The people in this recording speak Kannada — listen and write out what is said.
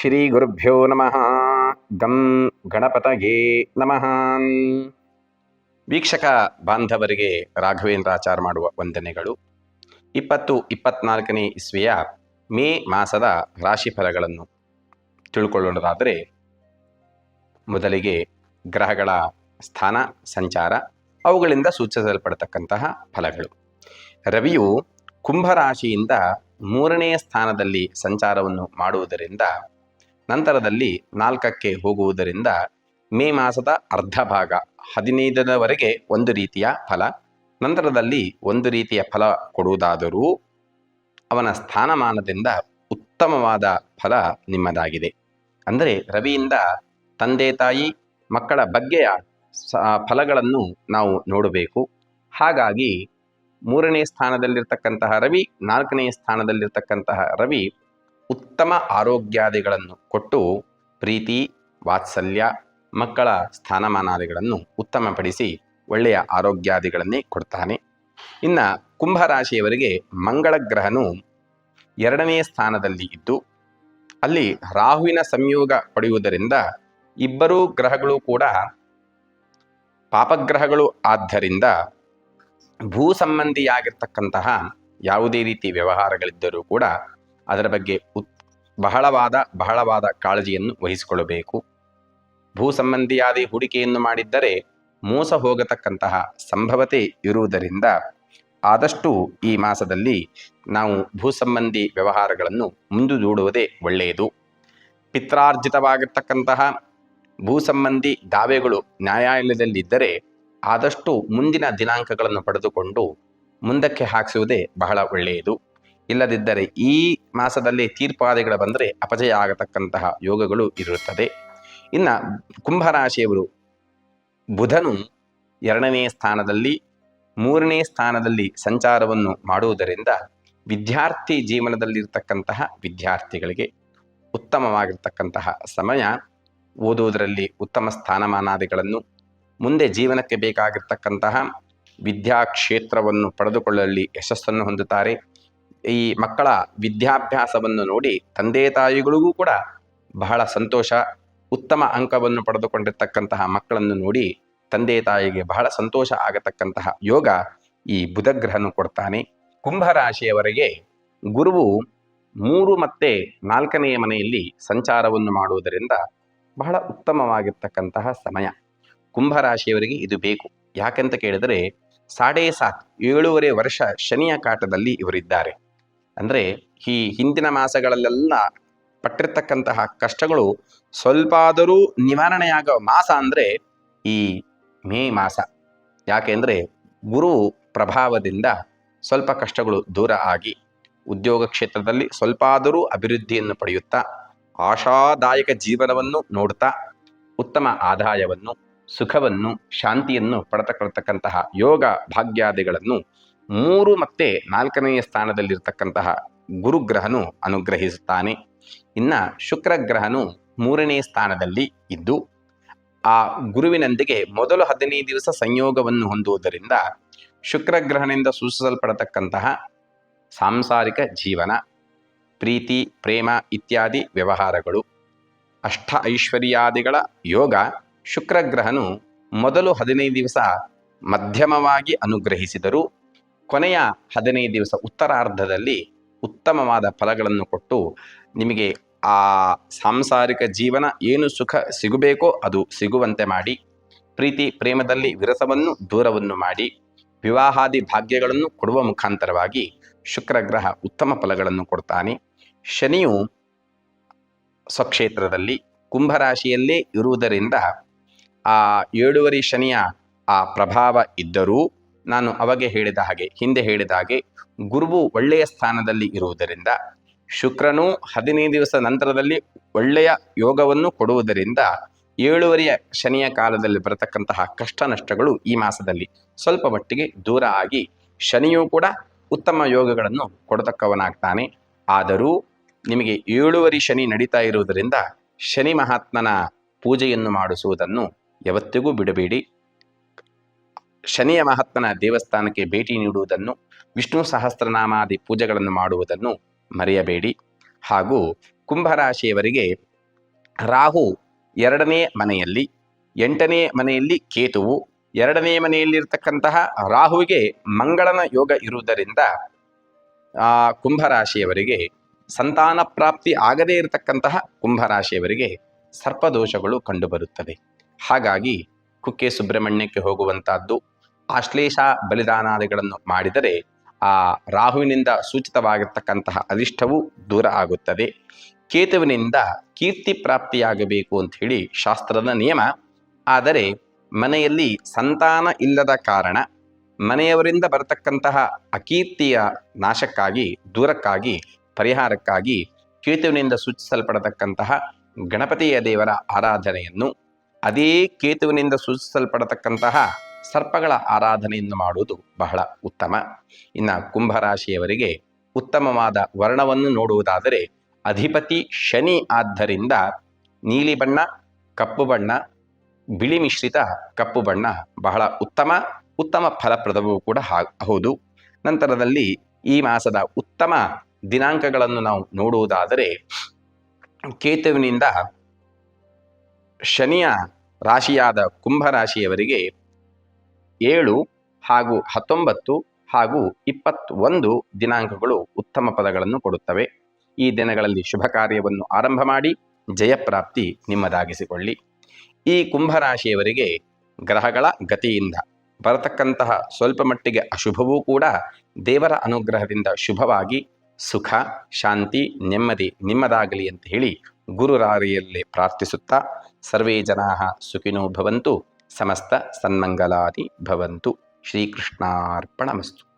ಶ್ರೀ ಗುರುಭ್ಯೋ ನಮಃ. ಗಂ ಗಣಪತಯೇ ನಮಃ. ವೀಕ್ಷಕ ಬಾಂಧವರಿಗೆ ರಾಘವೇಂದ್ರಾಚಾರ ಮಾಡುವ ವಂದನೆಗಳು. ಇಪ್ಪತ್ತು ಇಪ್ಪತ್ನಾಲ್ಕನೇ ಇಸ್ವಿಯ ಮೇ ಮಾಸದ ರಾಶಿಫಲಗಳನ್ನು ತಿಳ್ಕೊಳ್ಳೋದಾದರೆ, ಮೊದಲಿಗೆ ಗ್ರಹಗಳ ಸ್ಥಾನ, ಸಂಚಾರ, ಅವುಗಳಿಂದ ಸೂಚಿಸಲ್ಪಡತಕ್ಕಂತಹ ಫಲಗಳು. ರವಿಯು ಕುಂಭರಾಶಿಯಿಂದ ಮೂರನೆಯ ಸ್ಥಾನದಲ್ಲಿ ಸಂಚಾರವನ್ನು ಮಾಡುವುದರಿಂದ ನಂತರದಲ್ಲಿ ನಾಲ್ಕಕ್ಕೆ ಹೋಗುವುದರಿಂದ ಮೇ ಮಾಸದ ಅರ್ಧ ಭಾಗ ಹದಿನೈದರವರೆಗೆ ಒಂದು ರೀತಿಯ ಫಲ, ನಂತರದಲ್ಲಿ ಒಂದು ರೀತಿಯ ಫಲ ಕೊಡುವುದಾದರೂ ಅವನ ಸ್ಥಾನಮಾನದಿಂದ ಉತ್ತಮವಾದ ಫಲ ನಿಮ್ಮದಾಗಿದೆ. ಅಂದರೆ ರವಿಯಿಂದ ತಂದೆ ತಾಯಿ ಮಕ್ಕಳ ಬಗ್ಗೆಯ ಫಲಗಳನ್ನು ನಾವು ನೋಡಬೇಕು. ಹಾಗಾಗಿ ಮೂರನೇ ಸ್ಥಾನದಲ್ಲಿರ್ತಕ್ಕಂತಹ ರವಿ, ನಾಲ್ಕನೇ ಸ್ಥಾನದಲ್ಲಿರ್ತಕ್ಕಂತಹ ರವಿ ಉತ್ತಮ ಆರೋಗ್ಯಾದಿಗಳನ್ನು ಕೊಟ್ಟು ಪ್ರೀತಿ, ವಾತ್ಸಲ್ಯ, ಮಕ್ಕಳ ಸ್ಥಾನಮಾನಾದಿಗಳನ್ನು ಉತ್ತಮಪಡಿಸಿ ಒಳ್ಳೆಯ ಆರೋಗ್ಯಾದಿಗಳನ್ನೇ ಕೊಡ್ತಾನೆ. ಇನ್ನು ಕುಂಭರಾಶಿಯವರಿಗೆ ಮಂಗಳ ಗ್ರಹನು ಎರಡನೇ ಸ್ಥಾನದಲ್ಲಿ ಇದ್ದು, ಅಲ್ಲಿ ರಾಹುವಿನ ಸಂಯೋಗ ಪಡೆಯುವುದರಿಂದ ಇಬ್ಬರೂ ಗ್ರಹಗಳು ಕೂಡ ಪಾಪಗ್ರಹಗಳು ಆದ್ದರಿಂದ ಭೂ ಸಂಬಂಧಿಯಾಗಿರ್ತಕ್ಕಂತಹ ಯಾವುದೇ ರೀತಿ ವ್ಯವಹಾರಗಳಿದ್ದರೂ ಕೂಡ ಅದರ ಬಗ್ಗೆ ಉತ್, ಬಹಳವಾದ ಬಹಳವಾದ ಕಾಳಜಿಯನ್ನು ವಹಿಸಿಕೊಳ್ಳಬೇಕು. ಭೂ ಸಂಬಂಧಿಯಾದಿ ಹೂಡಿಕೆಯನ್ನು ಮಾಡಿದ್ದರೆ ಮೋಸ ಹೋಗತಕ್ಕಂತಹ ಸಂಭವತೆ ಇರುವುದರಿಂದ ಆದಷ್ಟು ಈ ಮಾಸದಲ್ಲಿ ನಾವು ಭೂ ಸಂಬಂಧಿ ವ್ಯವಹಾರಗಳನ್ನು ಮುಂದುದೂಡುವುದೇ ಒಳ್ಳೆಯದು. ಪಿತ್ರಾರ್ಜಿತವಾಗಿರ್ತಕ್ಕಂತಹ ಭೂ ಸಂಬಂಧಿ ದಾವೆಗಳು ನ್ಯಾಯಾಲಯದಲ್ಲಿದ್ದರೆ ಆದಷ್ಟು ಮುಂದಿನ ದಿನಾಂಕಗಳನ್ನು ಪಡೆದುಕೊಂಡು ಮುಂದಕ್ಕೆ ಹಾಕಿಸುವುದೇ ಬಹಳ ಒಳ್ಳೆಯದು. ಇಲ್ಲದಿದ್ದರೆ ಈ ಮಾಸದಲ್ಲಿ ತೀರ್ಪಾದಿಗಳು ಬಂದರೆ ಅಪಜಯ ಆಗತಕ್ಕಂತಹ ಯೋಗಗಳು ಇರುತ್ತದೆ. ಇನ್ನು ಕುಂಭರಾಶಿಯವರು ಬುಧನು ಎರಡನೇ ಸ್ಥಾನದಲ್ಲಿ, ಮೂರನೇ ಸ್ಥಾನದಲ್ಲಿ ಸಂಚಾರವನ್ನು ಮಾಡುವುದರಿಂದ ವಿದ್ಯಾರ್ಥಿ ಜೀವನದಲ್ಲಿರ್ತಕ್ಕಂತಹ ವಿದ್ಯಾರ್ಥಿಗಳಿಗೆ ಉತ್ತಮವಾಗಿರ್ತಕ್ಕಂತಹ ಸಮಯ. ಓದುವುದರಲ್ಲಿ ಉತ್ತಮ ಸ್ಥಾನಮಾನಾದಿಗಳನ್ನು, ಮುಂದೆ ಜೀವನಕ್ಕೆ ಬೇಕಾಗಿರ್ತಕ್ಕಂತಹ ವಿದ್ಯಾಕ್ಷೇತ್ರವನ್ನು ಪಡೆದುಕೊಳ್ಳಲು ಯಶಸ್ಸನ್ನು ಹೊಂದುತ್ತಾರೆ. ಈ ಮಕ್ಕಳ ವಿದ್ಯಾಭ್ಯಾಸವನ್ನು ನೋಡಿ ತಂದೆ ತಾಯಿಗಳಿಗೂ ಕೂಡ ಬಹಳ ಸಂತೋಷ, ಉತ್ತಮ ಅಂಕವನ್ನು ಪಡೆದುಕೊಂಡಿರ್ತಕ್ಕಂತಹ ಮಕ್ಕಳನ್ನು ನೋಡಿ ತಂದೆ ತಾಯಿಗೆ ಬಹಳ ಸಂತೋಷ ಆಗತಕ್ಕಂತಹ ಯೋಗ ಈ ಬುಧಗ್ರಹನು ಕೊಡ್ತಾನೆ. ಕುಂಭರಾಶಿಯವರೆಗೆ ಗುರುವು ಮೂರು ಮತ್ತೆ ನಾಲ್ಕನೆಯ ಮನೆಯಲ್ಲಿ ಸಂಚಾರವನ್ನು ಮಾಡುವುದರಿಂದ ಬಹಳ ಉತ್ತಮವಾಗಿರ್ತಕ್ಕಂತಹ ಸಮಯ. ಕುಂಭರಾಶಿಯವರಿಗೆ ಇದು ಬೇಕು. ಯಾಕೆಂತ ಕೇಳಿದರೆ, ಸಾಡೇ ಸಾತ್ ಏಳೂವರೆ ವರ್ಷ ಶನಿಯ ಕಾಟದಲ್ಲಿ ಇವರಿದ್ದಾರೆ. ಅಂದರೆ ಈ ಹಿಂದಿನ ಮಾಸಗಳಲ್ಲೆಲ್ಲ ಪಟ್ಟಿರ್ತಕ್ಕಂತಹ ಕಷ್ಟಗಳು ಸ್ವಲ್ಪ ಆದರೂ ನಿವಾರಣೆಯಾಗೋ ಮಾಸ ಅಂದರೆ ಈ ಮೇ ಮಾಸ. ಯಾಕೆಂದರೆ ಗುರು ಪ್ರಭಾವದಿಂದ ಸ್ವಲ್ಪ ಕಷ್ಟಗಳು ದೂರ ಆಗಿ ಉದ್ಯೋಗ ಕ್ಷೇತ್ರದಲ್ಲಿ ಸ್ವಲ್ಪ ಆದರೂ ಅಭಿವೃದ್ಧಿಯನ್ನು ಪಡೆಯುತ್ತಾ, ಆಶಾದಾಯಕ ಜೀವನವನ್ನು ನೋಡುತ್ತಾ ಉತ್ತಮ ಆದಾಯವನ್ನು, ಸುಖವನ್ನು, ಶಾಂತಿಯನ್ನು ಪಡೆತಕ್ಕಂತಹ ಯೋಗ ಭಾಗ್ಯಾದಿಗಳನ್ನು ಮೂರು ಮತ್ತೆ ನಾಲ್ಕನೆಯ ಸ್ಥಾನದಲ್ಲಿರ್ತಕ್ಕಂತಹ ಗುರುಗ್ರಹನು ಅನುಗ್ರಹಿಸುತ್ತಾನೆ. ಇನ್ನ ಶುಕ್ರ ಗ್ರಹನು ಮೂರನೇ ಸ್ಥಾನದಲ್ಲಿ ಇದ್ದು, ಆ ಗುರುವಿನೊಂದಿಗೆ ಮೊದಲು ಹದಿನೈದು ದಿವಸ ಸಂಯೋಗವನ್ನು ಹೊಂದುವುದರಿಂದ ಶುಕ್ರಗ್ರಹನಿಂದ ಸೂಚಿಸಲ್ಪಡತಕ್ಕಂತಹ ಸಾಂಸಾರಿಕ ಜೀವನ, ಪ್ರೀತಿ, ಪ್ರೇಮ ಇತ್ಯಾದಿ ವ್ಯವಹಾರಗಳು, ಅಷ್ಟ ಐಶ್ವರ್ಯಾದಿಗಳ ಯೋಗ ಶುಕ್ರಗ್ರಹನು ಮೊದಲು ಹದಿನೈದು ದಿವಸ ಮಧ್ಯಮವಾಗಿ ಅನುಗ್ರಹಿಸಿದರೂ ಕೊನೆಯ ಹದಿನೈದು ದಿವಸ ಉತ್ತರಾರ್ಧದಲ್ಲಿ ಉತ್ತಮವಾದ ಫಲಗಳನ್ನು ಕೊಟ್ಟು ನಿಮಗೆ ಆ ಸಾಂಸಾರಿಕ ಜೀವನ ಏನು ಸುಖ ಸಿಗಬೇಕೋ ಅದು ಸಿಗುವಂತೆ ಮಾಡಿ, ಪ್ರೀತಿ, ಪ್ರೇಮದಲ್ಲಿ ವಿರಸವನ್ನು, ದೂರವನ್ನು ಮಾಡಿ, ವಿವಾಹಾದಿ ಭಾಗ್ಯಗಳನ್ನು ಕೊಡುವ ಮುಖಾಂತರವಾಗಿ ಶುಕ್ರಗ್ರಹ ಉತ್ತಮ ಫಲಗಳನ್ನು ಕೊಡ್ತಾನೆ. ಶನಿಯು ಸ್ವಕ್ಷೇತ್ರದಲ್ಲಿ ಕುಂಭರಾಶಿಯಲ್ಲೇ ಇರುವುದರಿಂದ ಆ ಏಳುವರಿ ಶನಿಯ ಆ ಪ್ರಭಾವ ಇದ್ದರೂ ನಾನು ಅವಾಗೆ ಹೇಳಿದ ಹಾಗೆ, ಹಿಂದೆ ಹೇಳಿದ ಹಾಗೆ ಗುರುವು ಒಳ್ಳೆಯ ಸ್ಥಾನದಲ್ಲಿ ಇರುವುದರಿಂದ, ಶುಕ್ರನು ಹದಿನೈದು ದಿವಸ ನಂತರದಲ್ಲಿ ಒಳ್ಳೆಯ ಯೋಗವನ್ನು ಕೊಡುವುದರಿಂದ ಏಳುವರಿಯ ಶನಿಯ ಕಾಲದಲ್ಲಿ ಬರತಕ್ಕಂತಹ ಕಷ್ಟ ನಷ್ಟಗಳು ಈ ಮಾಸದಲ್ಲಿ ಸ್ವಲ್ಪ ಮಟ್ಟಿಗೆ ದೂರ ಆಗಿ ಶನಿಯೂ ಕೂಡ ಉತ್ತಮ ಯೋಗಗಳನ್ನು ಕೊಡತಕ್ಕವನಾಗ್ತಾನೆ. ಆದರೂ ನಿಮಗೆ ಏಳುವರಿ ಶನಿ ನಡೀತಾ ಇರುವುದರಿಂದ ಶನಿ ಮಹಾತ್ಮನ ಪೂಜೆಯನ್ನು ಮಾಡಿಸುವುದನ್ನು ಯಾವತ್ತಿಗೂ ಬಿಡಬೇಡಿ. ಶನಿಯ ಮಹಾತ್ಮನ ದೇವಸ್ಥಾನಕ್ಕೆ ಭೇಟಿ ನೀಡುವುದನ್ನು, ವಿಷ್ಣು ಸಹಸ್ರನಾಮಾದಿ ಪೂಜೆಗಳನ್ನು ಮಾಡುವುದನ್ನು ಮರೆಯಬೇಡಿ. ಹಾಗೂ ಕುಂಭರಾಶಿಯವರಿಗೆ ರಾಹು ಎರಡನೇ ಮನೆಯಲ್ಲಿ, ಎಂಟನೇ ಮನೆಯಲ್ಲಿ ಕೇತುವು, ಎರಡನೇ ಮನೆಯಲ್ಲಿರ್ತಕ್ಕಂತಹ ರಾಹುವಿಗೆ ಮಂಗಳನ ಯೋಗ ಇರುವುದರಿಂದ, ಆ ಕುಂಭರಾಶಿಯವರಿಗೆ ಸಂತಾನ ಪ್ರಾಪ್ತಿ ಆಗದೇ ಇರತಕ್ಕಂತಹ ಕುಂಭರಾಶಿಯವರಿಗೆ ಸರ್ಪದೋಷಗಳು ಕಂಡುಬರುತ್ತವೆ. ಹಾಗಾಗಿ ಕುಕ್ಕೆ ಸುಬ್ರಹ್ಮಣ್ಯಕ್ಕೆ ಹೋಗುವಂತಹದ್ದು ಆಶ್ಲೇಷ ಬಲಿದಾನಾದಿಗಳನ್ನು ಮಾಡಿದರೆ ಆ ರಾಹುವಿನಿಂದ ಸೂಚಿತವಾಗಿರ್ತಕ್ಕಂತಹ ಅರಿಷ್ಟವು ದೂರ ಆಗುತ್ತದೆ. ಕೇತುವಿನಿಂದ ಕೀರ್ತಿ ಪ್ರಾಪ್ತಿಯಾಗಬೇಕು ಅಂತ ಹೇಳಿ ಶಾಸ್ತ್ರದ ನಿಯಮ. ಆದರೆ ಮನೆಯಲ್ಲಿ ಸಂತಾನ ಇಲ್ಲದ ಕಾರಣ ಮನೆಯವರಿಂದ ಬರತಕ್ಕಂತಹ ಅಕೀರ್ತಿಯ ನಾಶಕ್ಕಾಗಿ, ದೂರಕ್ಕಾಗಿ, ಪರಿಹಾರಕ್ಕಾಗಿ ಕೇತುವಿನಿಂದ ಸೂಚಿಸಲ್ಪಡತಕ್ಕಂತಹ ಗಣಪತಿಯ ದೇವರ ಆರಾಧನೆಯನ್ನು, ಅದೇ ಕೇತುವಿನಿಂದ ಸೂಚಿಸಲ್ಪಡತಕ್ಕಂತಹ ಸರ್ಪಗಳ ಆರಾಧನೆಯನ್ನು ಮಾಡುವುದು ಬಹಳ ಉತ್ತಮ. ಇನ್ನು ಕುಂಭರಾಶಿಯವರಿಗೆ ಉತ್ತಮವಾದ ವರ್ಣವನ್ನು ನೋಡುವುದಾದರೆ ಅಧಿಪತಿ ಶನಿ ಆದ್ದರಿಂದ ನೀಲಿ ಬಣ್ಣ, ಕಪ್ಪು ಬಣ್ಣ, ಬಿಳಿ ಮಿಶ್ರಿತ ಕಪ್ಪು ಬಣ್ಣ ಬಹಳ ಉತ್ತಮ ಉತ್ತಮ ಫಲಪ್ರದವೂ ಕೂಡ ಹೌದು. ನಂತರದಲ್ಲಿ ಈ ಮಾಸದ ಉತ್ತಮ ದಿನಾಂಕಗಳನ್ನು ನಾವು ನೋಡುವುದಾದರೆ ಕೇತುವಿನಿಂದ ಶನಿಯ ರಾಶಿಯಾದ ಕುಂಭರಾಶಿಯವರಿಗೆ ಏಳು ಹಾಗೂ ಹತ್ತೊಂಬತ್ತು ಹಾಗೂ ಇಪ್ಪತ್ತೊಂದು ದಿನಾಂಕಗಳು ಉತ್ತಮ ಪದಗಳನ್ನು ಕೊಡುತ್ತವೆ. ಈ ದಿನಗಳಲ್ಲಿ ಶುಭ ಕಾರ್ಯವನ್ನು ಆರಂಭ ಮಾಡಿ ಜಯಪ್ರಾಪ್ತಿ ನಿಮ್ಮದಾಗಿಸಿಕೊಳ್ಳಿ. ಈ ಕುಂಭರಾಶಿಯವರಿಗೆ ಗ್ರಹಗಳ ಗತಿಯಿಂದ ಬರತಕ್ಕಂತಹ ಸ್ವಲ್ಪ ಮಟ್ಟಿಗೆ ಅಶುಭವೂ ಕೂಡ ದೇವರ ಅನುಗ್ರಹದಿಂದ ಶುಭವಾಗಿ ಸುಖ, ಶಾಂತಿ, ನೆಮ್ಮದಿ ನಿಮ್ಮದಾಗಲಿ ಅಂತ ಹೇಳಿ ಗುರುರಾರಿಯಲ್ಲೇ ಪ್ರಾರ್ಥಿಸುತ್ತಾ ಸರ್ವೇ ಜನಾ ಸುಖಿನೋ ಭವಂತು. సమస్త సన్మంగళాది భవంతు. శ్రీకృష్ణార్పణమస్తు.